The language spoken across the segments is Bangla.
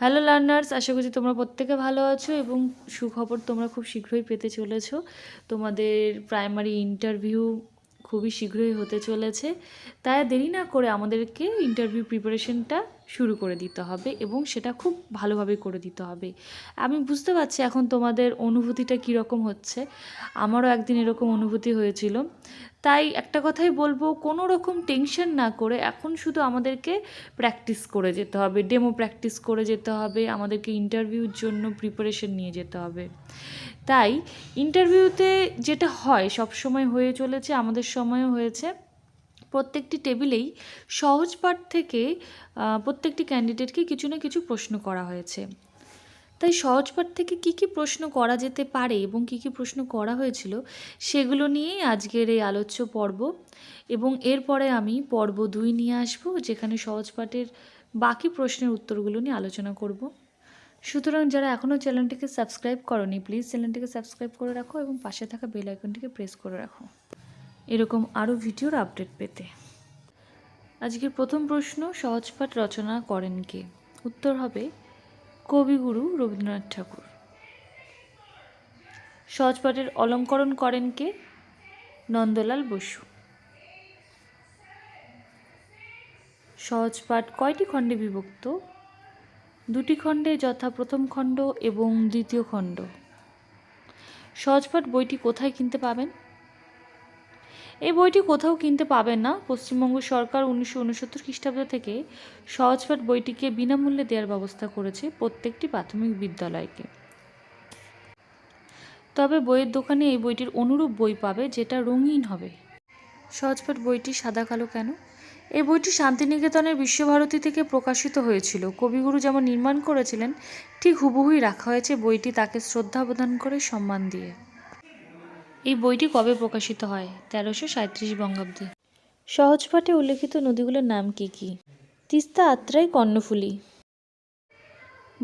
হ্যালো লার্নার্স আশা করছি তোমরা প্রত্যেকে ভালো আছো এবং সুখবর তোমরা খুব শীঘ্রই পেতে চলেছো। তোমাদের প্রাইমারি ইন্টারভিউ খুবই শীঘ্রই হতে চলেছে। তাই দেরি না করে আমাদেরকে ইন্টারভিউ প্রিপারেশনটা শুরু করে দিতে হবে এবং সেটা খুব ভালোভাবে করে দিতে হবে। আমি বুঝতে পারছি এখন তোমাদের অনুভূতিটা কীরকম হচ্ছে। আমারও একদিন এরকম অনুভূতি হয়েছিল। তাই একটা কথাই বলব, কোনো রকম টেনশন না করে এখন শুধু আমাদেরকে প্র্যাকটিস করে যেতে হবে ডেমো প্র্যাকটিস করে যেতে হবে, আমাদেরকে ইন্টারভিউর জন্য প্রিপারেশন নিয়ে যেতে হবে। তাই ইন্টারভিউতে যেটা হয়, সব সময় হয়ে চলেছে, আমাদের সময়ও হয়েছে। প্রত্যেকটি টেবিলেই সহজ পাঠ থেকে প্রত্যেকটি ক্যান্ডিডেটকে কিছু না কিছু প্রশ্ন করা হয়েছে। তাই সহজ পাঠ থেকে কী কী প্রশ্ন করা যেতে পারে এবং কী কী প্রশ্ন করা হয়েছিল সেগুলো নিয়েই আজকের এই আলোচ্য পর্ব। এবং এরপরে আমি পর্ব দুই নিয়ে আসব, যেখানে সহজ পাঠের বাকি প্রশ্নের উত্তরগুলো নিয়ে আলোচনা করব। সুতরাং যারা এখনও চ্যানেলটিকে সাবস্ক্রাইব করনি, প্লিজ চ্যানেলটিকে সাবস্ক্রাইব করে রাখো এবং পাশে থাকা বেল আইকনটিকে প্রেস করে রাখো। এরকম আরও ভিডিওর আপডেট পেতে। আজকের প্রথম প্রশ্ন সহজপাঠ রচনা করেন কে? উত্তর হবে কবিগুরু রবীন্দ্রনাথ ঠাকুর। সহজপাঠের অলঙ্করণ করেন কে? নন্দলাল বসু। সহজপাঠ কয়টি খণ্ডে বিভক্ত? দুটি খণ্ডে যথা প্রথম খণ্ড এবং দ্বিতীয় খণ্ড। সহজপাঠ বইটি কোথায় কিনতে পাবেন? এই বইটি কোথাও কিনতে পাবেন না। পশ্চিমবঙ্গ সরকার উনিশশো উনসত্তর খ্রিস্টাব্দ থেকে সহজপাঠ বইটিকে বিনামূল্যে দেওয়ার ব্যবস্থা করেছে প্রত্যেকটি প্রাথমিক বিদ্যালয়কে। তবে বইয়ের দোকানে এই বইটির অনুরূপ বই পাবে, যেটা রঙিন হবে। সহজপাঠ বইটি সাদা কালো কেন? এই বইটি শান্তিনিকেতনের বিশ্বভারতী থেকে প্রকাশিত হয়েছিল। কবিগুরু যেমন নির্মাণ করেছিলেন, ঠিক হুবহুই রাখা হয়েছে বইটি তাকে শ্রদ্ধা প্রদান করে সম্মান দিয়ে। এই বইটি কবে প্রকাশিত হয়? তেরোশো সাঁত্রিশ বঙ্গাব্দে। সহজপাঠে উল্লেখিত নদীগুলোর নাম কি কি? তিস্তা আত্রাই কর্ণফুলী।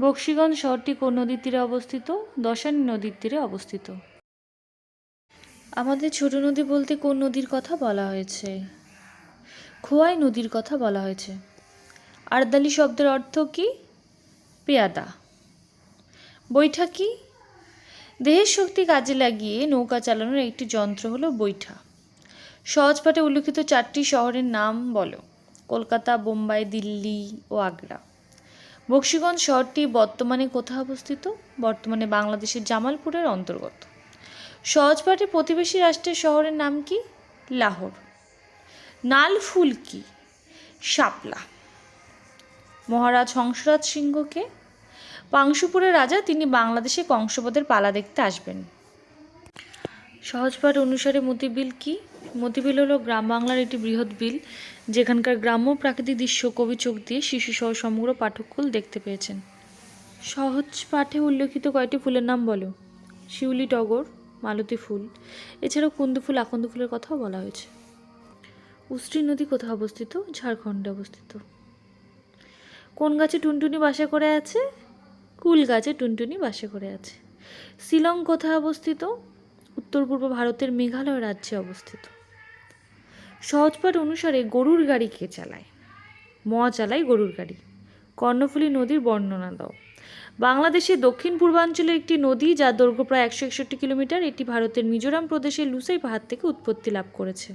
বক্সিগঞ্জ শহরটি কোন নদীর তীরে অবস্থিত? দশানী নদীর তীরে অবস্থিত। আমাদের ছোট নদী বলতে কোন নদীর কথা বলা হয়েছে? খোয়াই নদীর কথা বলা হয়েছে। আর্দালি শব্দের অর্থ কি? পেয়াদা। বৈঠা কি? দেহের শক্তি কাজে লাগিয়ে নৌকা চালানোর একটি যন্ত্র হলো বৈঠা। সহজপাঠে উল্লেখিত চারটি শহরের নাম বলো, কলকাতা, বোম্বাই, দিল্লি ও আগ্রা। বক্সিগঞ্জ শহরটি বর্তমানে কোথায় অবস্থিত? বর্তমানে বাংলাদেশের জামালপুরের অন্তর্গত। সহজপাঠে প্রতিবেশী রাষ্ট্রের শহরের নাম কি? লাহোর। নাল ফুল কি? শাপলা। মহারাজ হংসরাজ সিংহকে পাংশুপুরের রাজা তিনি বাংলাদেশে কংসবদের পালা দেখতে আসবেন। সহজপাঠ অনুসারে মতিবিল কি? মতিবিল হলো গ্রাম বাংলার একটি বৃহৎ বিল, যেখানকার গ্রাম্য প্রাকৃতিক দৃশ্য, কবি চোখ দিয়ে শিশুসহ সমগ্র পাঠককুল দেখতে পেয়েছেন। সহজ পাঠে উল্লেখিত কয়টি ফুলের নাম বলো? শিউলি টগর, মালতী ফুল, এছাড়াও কুন্দ ফুল, আকন্দ ফুলের কথাও বলা হয়েছে। উষ্ট্রী নদী কোথায় অবস্থিত? ঝাড়খণ্ডে অবস্থিত। কোন গাছে টুনটুনি বাসা করে আছে? কুল গাছে টুনটুনি বাসা করে আছে। শিলং কোথায় অবস্থিত? উত্তর পূর্ব ভারতের মেঘালয় রাজ্যে অবস্থিত। সহজপাঠ অনুসারে গরুর গাড়ি কে চালায়? ম চালায় গরুর গাড়ি। কর্ণফুলী নদীর বর্ণনা দাও। বাংলাদেশের দক্ষিণ পূর্বাঞ্চলে একটি নদী যার দৈর্ঘ্য প্রায় একশো একষট্টি কিলোমিটার, এটি ভারতের মিজোরাম প্রদেশের লুসাই পাহাড় থেকে উৎপত্তি লাভ করেছে।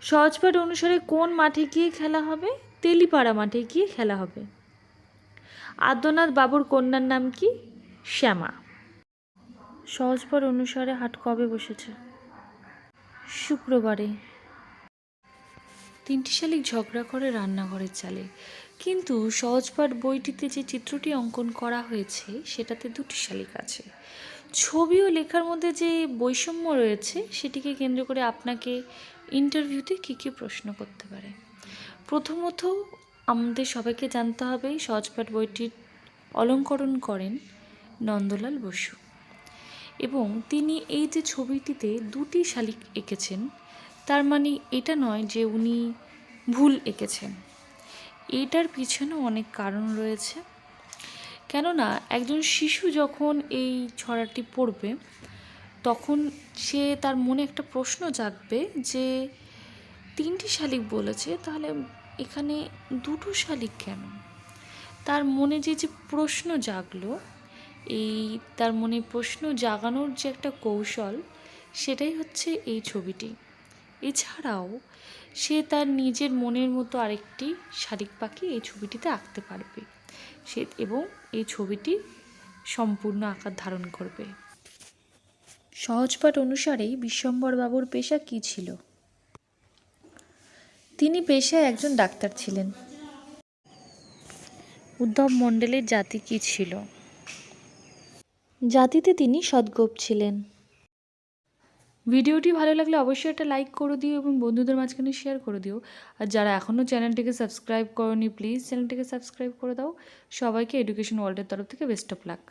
সহজপাঠ অনুসারে কোন মাঠে গিয়ে খেলা হবে? তেলিপাড়া মাঠে গিয়ে খেলা হবে। আদ্যনাথ বাবুর কন্যার নাম কি? শ্যামা। সহজপাঠ অনুসারে হাট কবে বসেছে? শুক্রবারে। তিনটি শালিক ঝগড়া করে রান্নাঘরের চালে। কিন্তু সহজপাঠ বইটিতে যে চিত্রটি অঙ্কন করা হয়েছে, সেটাতে দুটি শালিক আছে। ছবি ও লেখার মধ্যে যে বৈষম্য রয়েছে, সেটিকে কেন্দ্র করে আপনাকে ইন্টারভিউতে কী কী প্রশ্ন করতে পারে? প্রথমত আমাদের সবাইকে জানতে হবে সহজপাঠ বইটির অলঙ্করণ করেন নন্দলাল বসু। এবং তিনি এই যে ছবিটিতে দুটি শালিক এঁকেছেন, তার মানে এটা নয় যে উনি ভুল এঁকেছেন। এটার পিছনেও অনেক কারণ রয়েছে। কেননা একজন শিশু যখন এই ছড়াটি পড়বে, তখন সে তার মনে একটা প্রশ্ন জাগবে যে, তিনটি শালিক বলেছে, তাহলে এখানে দুটো শালিক কেন? তার মনে যে যে প্রশ্ন জাগলো, এই তার মনে প্রশ্ন জাগানোর যে একটা কৌশল, সেটাই হচ্ছে এই ছবিটি। এছাড়াও সে তার নিজের মনের মতো আরেকটি শালিক পাখি এই ছবিটিতে আঁকতে পারবে। সে এবং এই ছবিটি সম্পূর্ণ আকার ধারণ করবে। সহজপাঠ অনুসারে বিশ্বম্বরবাবুর পেশা কী ছিল? তিনি পেশায় একজন ডাক্তার ছিলেন। উদ্ধব মণ্ডলের জাতি কী ছিল? জাতিতে তিনি সদ্গোপ ছিলেন। ভিডিওটি ভালো লাগলে অবশ্যই একটা লাইক করে দিও এবং বন্ধুদের মাঝখানে শেয়ার করে দিও। আর যারা এখনও চ্যানেলটিকে সাবস্ক্রাইব করনি প্লিজ চ্যানেলটিকে সাবস্ক্রাইব করে দাও। সবাইকে এডুকেশন ওয়ার্ল্ডের তরফ থেকে বেস্ট অফ লাক